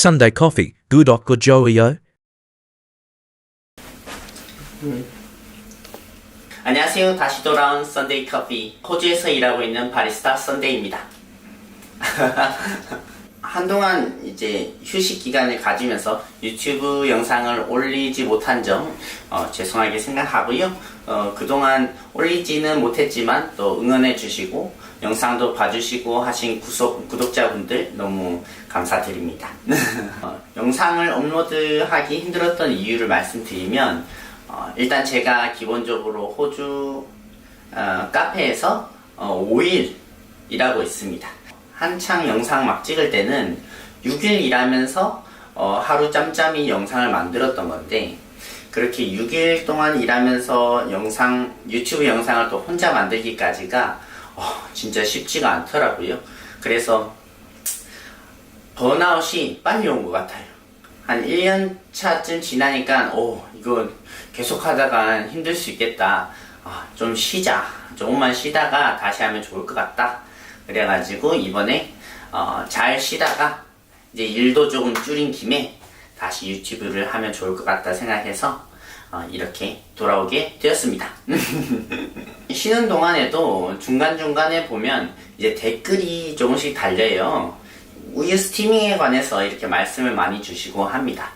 Sunday coffee, 구독과 좋아요. 안녕하세요. 다시 돌아온 썬데이 커피. 호주에서 일하고 있는 바리스타 썬데이입니다. 한동안 이제 휴식 기간을 가지면서 유튜브 영상을 올리지 못한 점 어, 죄송하게 생각하고요. 어, 그동안 올리지는 못했지만 또 응원해 주시고 영상도 봐주시고 하신 구속, 구독자분들 너무 감사드립니다. 어, 영상을 업로드하기 힘들었던 이유를 말씀드리면 어, 일단 제가 기본적으로 호주 어, 카페에서 어, 5일 일하고 있습니다. 한창 영상 막 찍을 때는 6일 일하면서 어, 하루 짬짬이 영상을 만들었던 건데 그렇게 6일 동안 일하면서 영상 유튜브 영상을 또 혼자 만들기까지가 어, 진짜 쉽지가 않더라고요. 그래서 번아웃이 빨리 온 것 같아요. 한 1년 차쯤 지나니까, 오, 이거 계속 하다가 힘들 수 있겠다. 아, 좀 쉬자. 조금만 쉬다가 다시 하면 좋을 것 같다. 그래가지고 이번에, 어, 잘 쉬다가 이제 일도 조금 줄인 김에 다시 유튜브를 하면 좋을 것 같다 생각해서 어, 이렇게 돌아오게 되었습니다. 쉬는 동안에도 중간중간에 보면 이제 댓글이 조금씩 달려요. 우유 스티밍에 관해서 이렇게 말씀을 많이 주시고 합니다.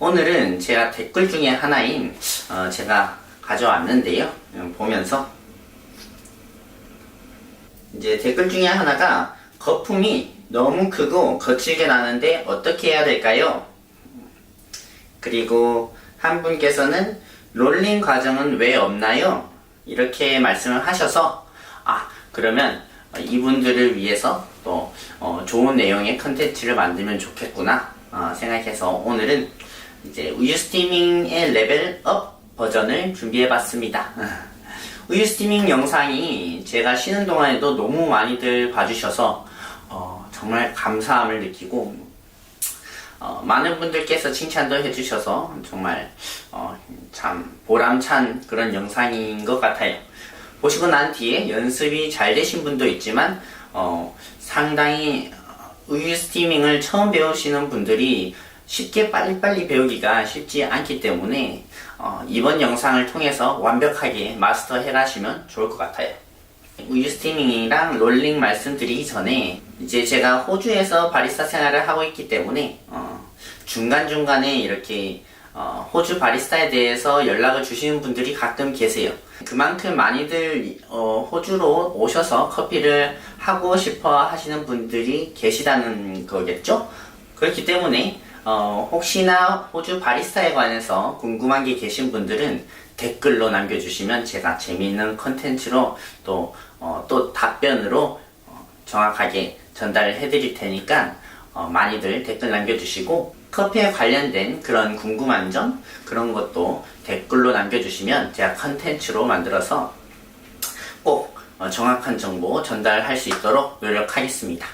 오늘은 제가 댓글 중에 하나인 어, 제가 가져왔는데요. 음, 보면서 이제 댓글 중에 하나가 거품이 너무 크고 거칠게 나는데 어떻게 해야 될까요? 그리고 한 분께서는 롤링 과정은 왜 없나요? 이렇게 말씀을 하셔서 아 그러면 이분들을 위해서 또 어, 좋은 내용의 컨텐츠를 만들면 좋겠구나 어, 생각해서 오늘은 이제 우유 스티밍의 레벨업 버전을 준비해봤습니다. 우유 스티밍 영상이 제가 쉬는 동안에도 너무 많이들 봐주셔서 어, 정말 감사함을 느끼고 어, 많은 분들께서 칭찬도 해주셔서 정말 어, 참 보람찬 그런 영상인 것 같아요. 보시고 난 뒤에 연습이 잘 되신 분도 있지만 어, 상당히 우유 스티밍을 처음 배우시는 분들이 쉽게 빨리빨리 배우기가 쉽지 않기 때문에 어, 이번 영상을 통해서 완벽하게 마스터 해 가시면 좋을 것 같아요. 우유 스티밍이랑 롤링 말씀드리기 전에 이제 제가 호주에서 바리스타 생활을 하고 있기 때문에 어, 중간중간에 이렇게 어, 호주 바리스타에 대해서 연락을 주시는 분들이 가끔 계세요. 그만큼 많이들 어, 호주로 오셔서 커피를 하고 싶어 하시는 분들이 계시다는 거겠죠? 그렇기 때문에 어, 혹시나 호주 바리스타에 관해서 궁금한 게 계신 분들은 댓글로 남겨주시면 제가 재미있는 컨텐츠로 또, 어, 또 답변으로 어, 정확하게 전달을 해드릴 테니까 어, 많이들 댓글 남겨주시고 커피에 관련된 그런 궁금한 점 그런 것도 댓글로 남겨주시면 제가 컨텐츠로 만들어서 꼭 어, 정확한 정보 전달할 수 있도록 노력하겠습니다.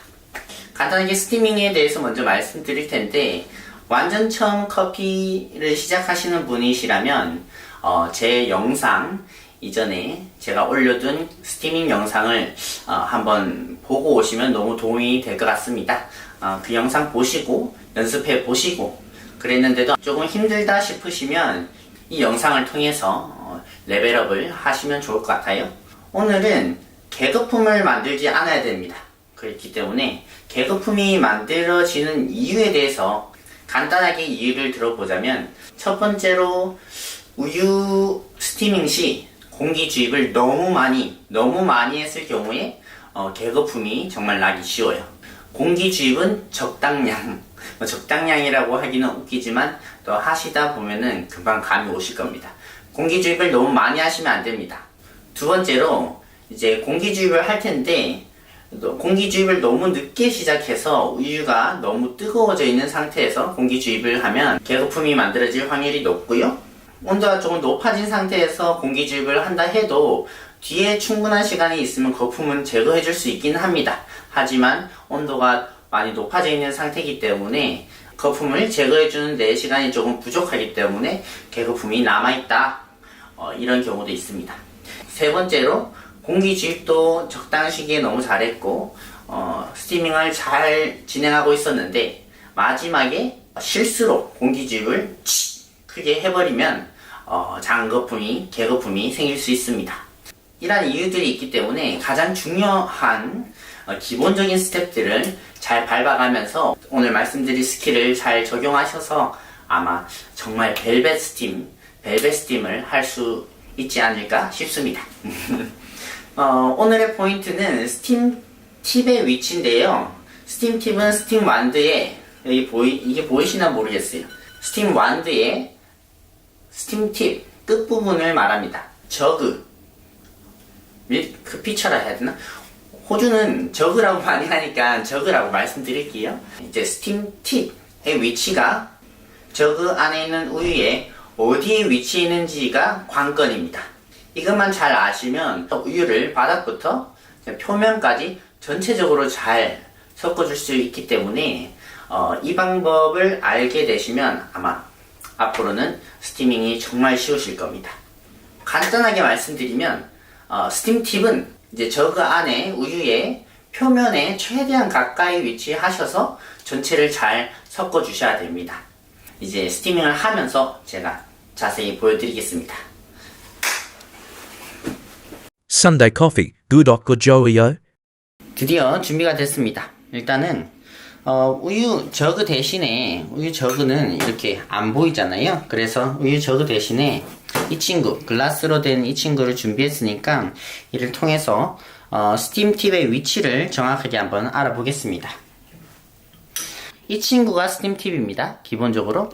간단하게 스티밍에 대해서 먼저 말씀드릴 텐데 완전 처음 커피를 시작하시는 분이시라면 어, 제 영상 이전에 제가 올려둔 스티밍 영상을 어, 한번 보고 오시면 너무 도움이 될 것 같습니다. 어, 그 영상 보시고 연습해 보시고 그랬는데도 조금 힘들다 싶으시면 이 영상을 통해서 어, 레벨업을 하시면 좋을 것 같아요. 오늘은 계급품을 만들지 않아야 됩니다. 그렇기 때문에 계급품이 만들어지는 이유에 대해서 간단하게 이유를 들어보자면 첫 번째로 우유 스티밍 시 공기 주입을 너무 많이 너무 많이 했을 경우에 어, 계거품이 정말 나기 쉬워요. 공기 주입은 적당량 뭐 적당량이라고 하기는 웃기지만 또 하시다 보면은 금방 감이 오실 겁니다. 공기 주입을 너무 많이 하시면 안 됩니다. 두 번째로 이제 공기 주입을 할 텐데 또 공기 주입을 너무 늦게 시작해서 우유가 너무 뜨거워져 있는 상태에서 공기 주입을 하면 계거품이 만들어질 확률이 높고요. 온도가 조금 높아진 상태에서 공기 주입을 한다 해도 뒤에 충분한 시간이 있으면 거품은 제거해 줄 수 있긴 합니다. 하지만 온도가 많이 높아져 있는 상태이기 때문에 거품을 제거해 주는 데 시간이 조금 부족하기 때문에 개거품이 남아있다. 어, 이런 경우도 있습니다. 세 번째로 공기 주입도 적당 시기에 너무 잘했고 어, 스티밍을 잘 진행하고 있었는데 마지막에 실수로 공기 주입을 치 크게 해버리면 어, 장거품이 개거품이 생길 수 있습니다. 이러한 이유들이 있기 때문에 가장 중요한 어, 기본적인 스텝들을 잘 밟아가면서 오늘 말씀드린 스킬을 잘 적용하셔서 아마 정말 벨벳 스팀, 벨벳 스팀을 할 수 있지 않을까 싶습니다. 어, 오늘의 포인트는 스팀 팁의 위치인데요. 스팀 팁은 스팀 완드에 여기 보이 이게 보이시나 모르겠어요. 스팀 완드의 스팀 팁 끝부분을 말합니다. 저그 밀크 그 피처라 해야 되나? 호주는 저그라고 많이 하니까 저그라고 말씀드릴게요. 이제 스팀 팁의 위치가 저그 안에 있는 우유에 어디에 위치해 있는지가 관건입니다. 이것만 잘 아시면 우유를 바닥부터 표면까지 전체적으로 잘 섞어줄 수 있기 때문에 어, 이 방법을 알게 되시면 아마 앞으로는 스티밍이 정말 쉬우실 겁니다. 간단하게 말씀드리면 어, 스팀 팁은 이제 저 그 안에 우유의 표면에 최대한 가까이 위치하셔서 전체를 잘 섞어 주셔야 됩니다. 이제 스티밍을 하면서 제가 자세히 보여드리겠습니다. Sunday coffee, 구독과 좋아요. 드디어 준비가 됐습니다. 일단은 어, 우유 저그 대신에 우유 저그는 이렇게 안 보이잖아요. 그래서 우유 저그 대신에 이 친구 글라스로 된 이 친구를 준비했으니까 이를 통해서 어, 스팀 팁의 위치를 정확하게 한번 알아보겠습니다. 이 친구가 스팀 팁입니다. 기본적으로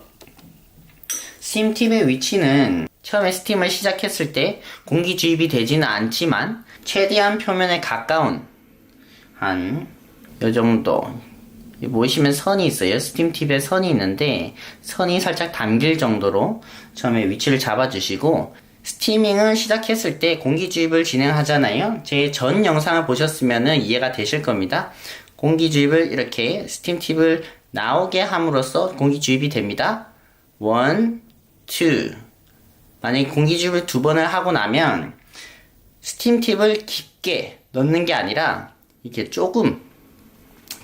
스팀 팁의 위치는 처음에 스팀을 시작했을 때 공기 주입이 되지는 않지만 최대한 표면에 가까운 한 요 정도 보시면 선이 있어요. 스팀 팁에 선이 있는데 선이 살짝 담길 정도로 처음에 위치를 잡아주시고 스티밍을 시작했을 때 공기 주입을 진행하잖아요. 제 전 영상을 보셨으면 이해가 되실 겁니다. 공기 주입을 이렇게 스팀 팁을 나오게 함으로써 공기 주입이 됩니다. 원, 투. 만약에 공기 주입을 두 번을 하고 나면 스팀 팁을 깊게 넣는 게 아니라 이렇게 조금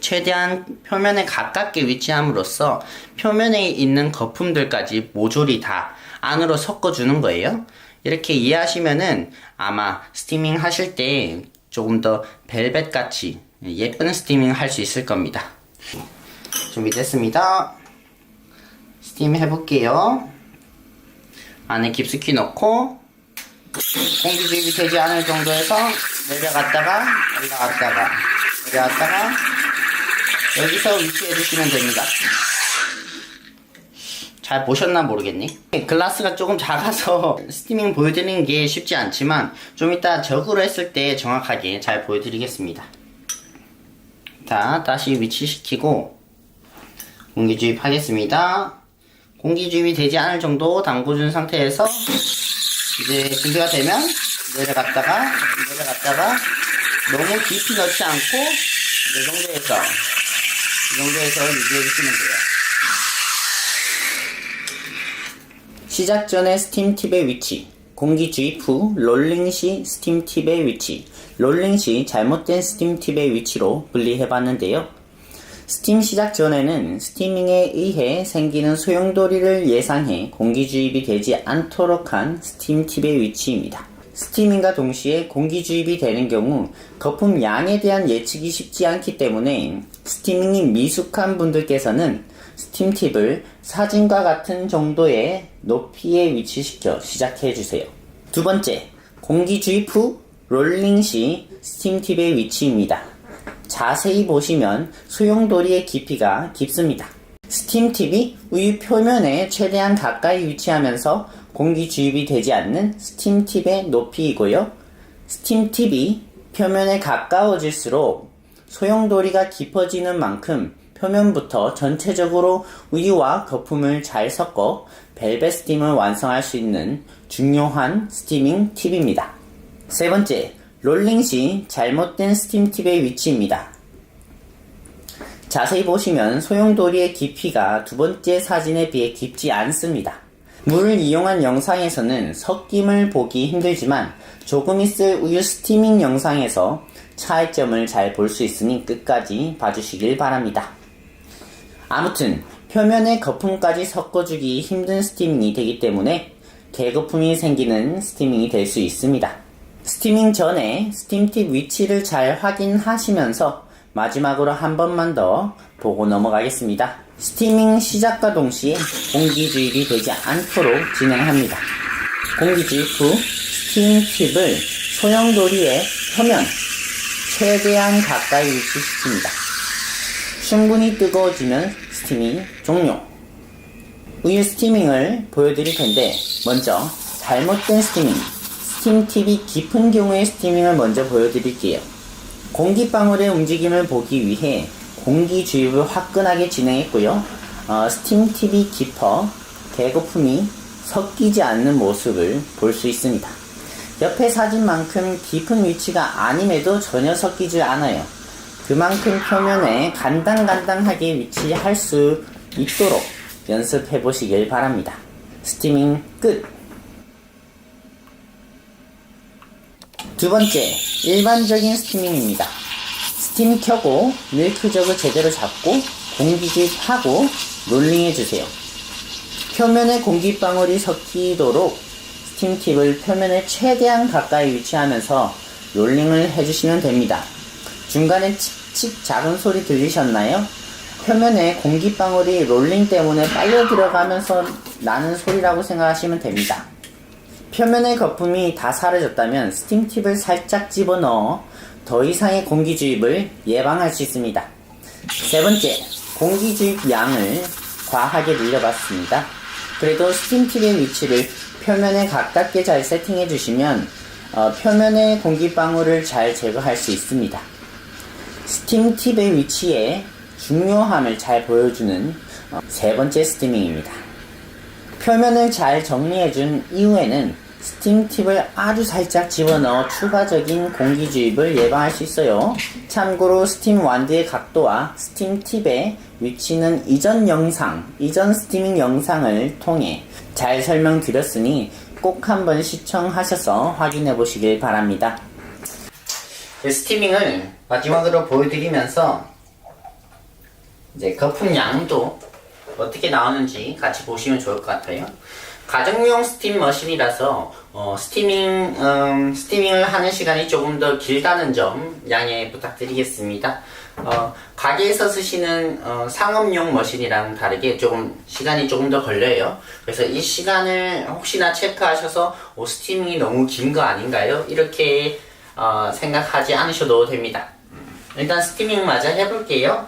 최대한 표면에 가깝게 위치함으로써 표면에 있는 거품들까지 모조리 다 안으로 섞어주는 거예요. 이렇게 이해하시면은 아마 스티밍 하실 때 조금 더 벨벳 같이 예쁜 스티밍 할 수 있을 겁니다. 준비됐습니다. 스팀 해볼게요. 안에 깊숙이 넣고 공기 주입이 되지 않을 정도에서 내려갔다가 올라갔다가 내려갔다가 여기서 위치해 주시면 됩니다. 잘 보셨나 모르겠니? 글라스가 조금 작아서 스티밍 보여드리는 게 쉽지 않지만 좀 이따 적으로 했을 때 정확하게 잘 보여드리겠습니다. 자, 다시 위치시키고 공기 주입 하겠습니다. 공기 주입이 되지 않을 정도 담궈준 상태에서 이제 준비가 되면 내려갔다가 내려갔다가 너무 깊이 넣지 않고 이 정도에서 이 정도에서 유지해 주시면 돼요. 시작 전에 스팀 팁의 위치, 공기 주입 후 롤링 시 스팀 팁의 위치, 롤링 시 잘못된 스팀 팁의 위치로 분리해 봤는데요. 스팀 시작 전에는 스티밍에 의해 생기는 소용돌이를 예상해 공기 주입이 되지 않도록 한 스팀 팁의 위치입니다. 스티밍과 동시에 공기 주입이 되는 경우 거품 양에 대한 예측이 쉽지 않기 때문에 스티밍이 미숙한 분들께서는 스팀 팁을 사진과 같은 정도의 높이에 위치시켜 시작해 주세요. 두 번째, 공기 주입 후 롤링 시 스팀 팁의 위치입니다. 자세히 보시면 소용돌이의 깊이가 깊습니다. 스팀 팁이 우유 표면에 최대한 가까이 위치하면서 공기 주입이 되지 않는 스팀 팁의 높이이고요. 스팀 팁이 표면에 가까워질수록 소용돌이가 깊어지는 만큼 표면부터 전체적으로 우유와 거품을 잘 섞어 벨벳 스팀을 완성할 수 있는 중요한 스티밍 팁입니다. 세 번째, 롤링 시 잘못된 스팀 팁의 위치입니다. 자세히 보시면 소용돌이의 깊이가 두 번째 사진에 비해 깊지 않습니다. 물을 이용한 영상에서는 섞임을 보기 힘들지만 조금 있을 우유 스티밍 영상에서 차이점을 잘 볼 수 있으니 끝까지 봐주시길 바랍니다. 아무튼 표면에 거품까지 섞어주기 힘든 스티밍이 되기 때문에 개거품이 생기는 스티밍이 될 수 있습니다. 스티밍 전에 스팀팁 위치를 잘 확인하시면서 마지막으로 한 번만 더 보고 넘어가겠습니다. 스티밍 시작과 동시에 공기 주입이 되지 않도록 진행합니다. 공기 주입 후 스팀 팁을 소용돌이의 표면 최대한 가까이 위치시킵니다. 충분히 뜨거워지면 스티밍 종료. 우유 스티밍을 보여드릴 텐데 먼저 잘못된 스티밍, 스팀 팁이 깊은 경우의 스티밍을 먼저 보여드릴게요. 공기방울의 움직임을 보기 위해 공기 주입을 화끈하게 진행했고요. 어, 스팀 팁이 깊어 개거품이 섞이지 않는 모습을 볼 수 있습니다. 옆에 사진만큼 깊은 위치가 아님에도 전혀 섞이지 않아요. 그만큼 표면에 간당간당하게 위치할 수 있도록 연습해 보시길 바랍니다. 스티밍 끝! 두 번째, 일반적인 스티밍입니다. 스팀 켜고 밀크저그 제대로 잡고 공기주입하고 롤링해주세요. 표면에 공기방울이 섞이도록 스팀 팁을 표면에 최대한 가까이 위치하면서 롤링을 해주시면 됩니다. 중간에 칙칙 작은 소리 들리셨나요? 표면에 공기방울이 롤링 때문에 빨려 들어가면서 나는 소리라고 생각하시면 됩니다. 표면의 거품이 다 사라졌다면 스팀 팁을 살짝 집어넣어 더 이상의 공기 주입을 예방할 수 있습니다. 세 번째, 공기 주입 양을 과하게 늘려봤습니다. 그래도 스팀 팁의 위치를 표면에 가깝게 잘 세팅해 주시면 어, 표면의 공기방울을 잘 제거할 수 있습니다. 스팀 팁의 위치에 중요함을 잘 보여주는 어, 세 번째 스티밍입니다. 표면을 잘 정리해준 이후에는 스팀 팁을 아주 살짝 집어넣어 추가적인 공기 주입을 예방할 수 있어요. 참고로 스팀 완드의 각도와 스팀 팁의 위치는 이전 영상, 이전 스티밍 영상을 통해 잘 설명드렸으니 꼭 한번 시청하셔서 확인해 보시길 바랍니다. 스티밍을 마지막으로 보여드리면서 이제 거품 양도 어떻게 나오는지 같이 보시면 좋을 것 같아요. 가정용 스팀 머신이라서 어, 스티밍 음, 스티밍을 하는 시간이 조금 더 길다는 점 양해 부탁드리겠습니다. 어, 가게에서 쓰시는 어, 상업용 머신이랑 다르게 조금 시간이 조금 더 걸려요. 그래서 이 시간을 혹시나 체크하셔서 오, 스티밍이 너무 긴 거 아닌가요? 이렇게 어, 생각하지 않으셔도 됩니다. 일단 스티밍 마저 해볼게요.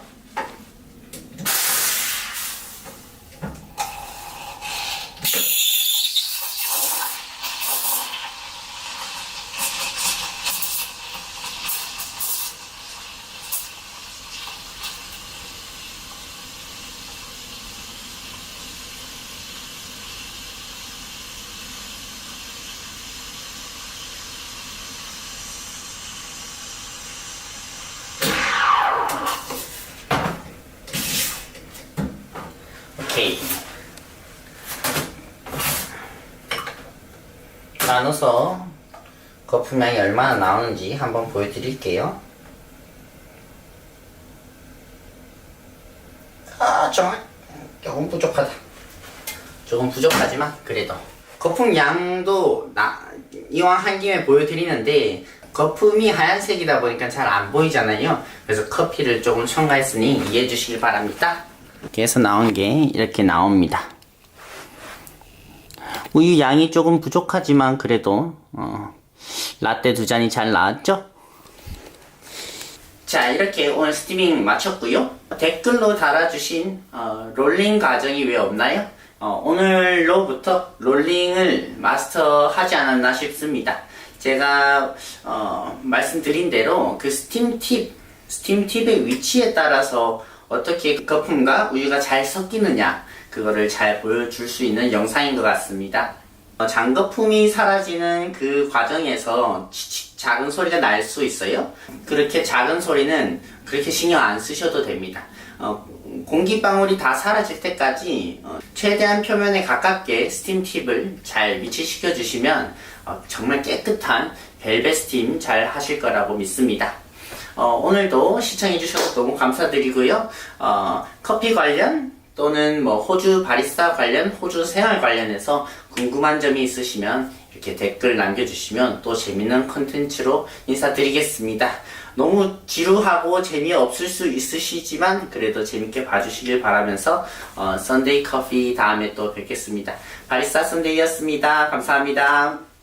나눠서 거품량이 얼마나 나오는지 한번 보여드릴게요. 아, 좀, 조금 부족하다. 조금 부족하지만, 그래도. 거품 양도 나, 이왕 한 김에 보여드리는데, 거품이 하얀색이다 보니까 잘 안 보이잖아요. 그래서 커피를 조금 첨가했으니 이해해 주시길 바랍니다. 이렇게 해서 나온 게 이렇게 나옵니다. 우유 양이 조금 부족하지만 그래도 어, 라떼 두 잔이 잘 나왔죠? 자 이렇게 오늘 스티밍 마쳤고요. 댓글로 달아주신 어, 롤링 과정이 왜 없나요? 어, 오늘로부터 롤링을 마스터하지 않았나 싶습니다. 제가 어, 말씀드린 대로 그 스팀 팁, 스팀 팁의 위치에 따라서 어떻게 거품과 우유가 잘 섞이느냐 그거를 잘 보여줄 수 있는 영상인 것 같습니다. 어, 장거품이 사라지는 그 과정에서 작은 소리가 날 수 있어요. 그렇게 작은 소리는 그렇게 신경 안 쓰셔도 됩니다. 어, 공기방울이 다 사라질 때까지 어, 최대한 표면에 가깝게 스팀 팁을 잘 위치시켜 주시면 어, 정말 깨끗한 벨벳 스팀 잘 하실 거라고 믿습니다. 어, 오늘도 시청해주셔서 너무 감사드리고요. 어, 커피 관련 또는 뭐 호주 바리스타 관련, 호주 생활 관련해서 궁금한 점이 있으시면 이렇게 댓글 남겨주시면 또 재밌는 컨텐츠로 인사드리겠습니다. 너무 지루하고 재미없을 수 있으시지만 그래도 재밌게 봐주시길 바라면서 어, 썬데이 커피 다음에 또 뵙겠습니다. 바리스타 썬데이였습니다. 감사합니다.